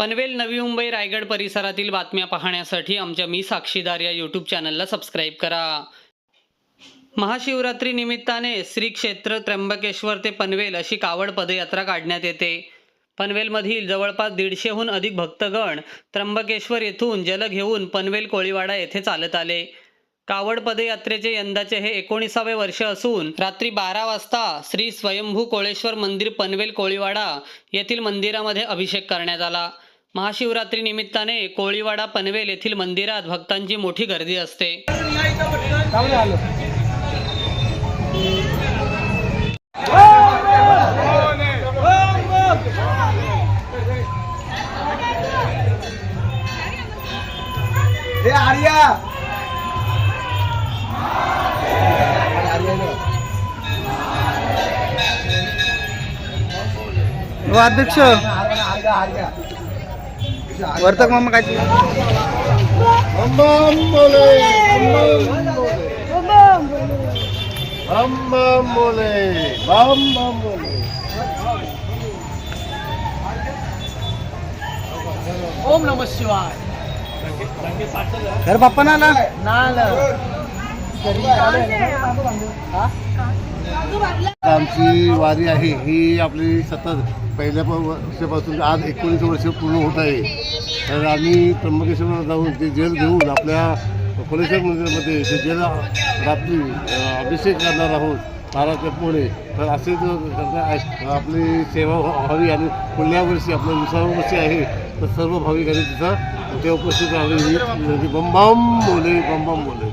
पनवेल नवी मुंबई रायगड परिसरातील बातम्या पाहण्यासाठी आमच्या मी साक्षीदार या यूट्यूब चॅनलला सबस्क्राईब करा. महाशिवरात्री निमित्ताने श्री क्षेत्र त्र्यंबकेश्वर ते पनवेल अशी कावड पदयात्रा काढण्यात येते. पनवेलमधील जवळपास दीडशेहून अधिक भक्तगण त्र्यंबकेश्वर येथून जल घेऊन पनवेल कोळीवाडा येथे चालत आले. कावड पदयात्रेचे यंदाचे हे एकोणीसावे वर्ष असून रात्री बारा वाजता श्री स्वयंभू कोळेश्वर मंदिर पनवेल कोळीवाडा येथील मंदिरामध्ये अभिषेक करण्यात आला. महाशिवरात्री निमित्ताने कोळीवाडा पनवेल येथील मंदिरात भक्तांची मोठी गर्दी असते. हे अध्यक्ष. वर्तक मामा काय ओम नम शिवाय. घर बाप्पा ना आला आमची वारी आहे ही आपली सतत पहिल्या वर्षापासून आज एकोणीस वर्ष पूर्ण होत आहे. तर आम्ही त्र्यंबकेश्वरला जाऊन ते जेल घेऊन आपल्या कोलेश्वर मंदिरामध्ये ते जेल रात्री अभिषेक करणार आहोत महाराजच्या पुढे. तर असे आपली सेवा व्हा- व्हावी आणि पुढल्या वर्षी आपलं विसाव्या वर्षी आहे तर सर्व भाविकांनी तिथं ते उपस्थित राहावी ही म्हणजे बोले बंबाम बोले.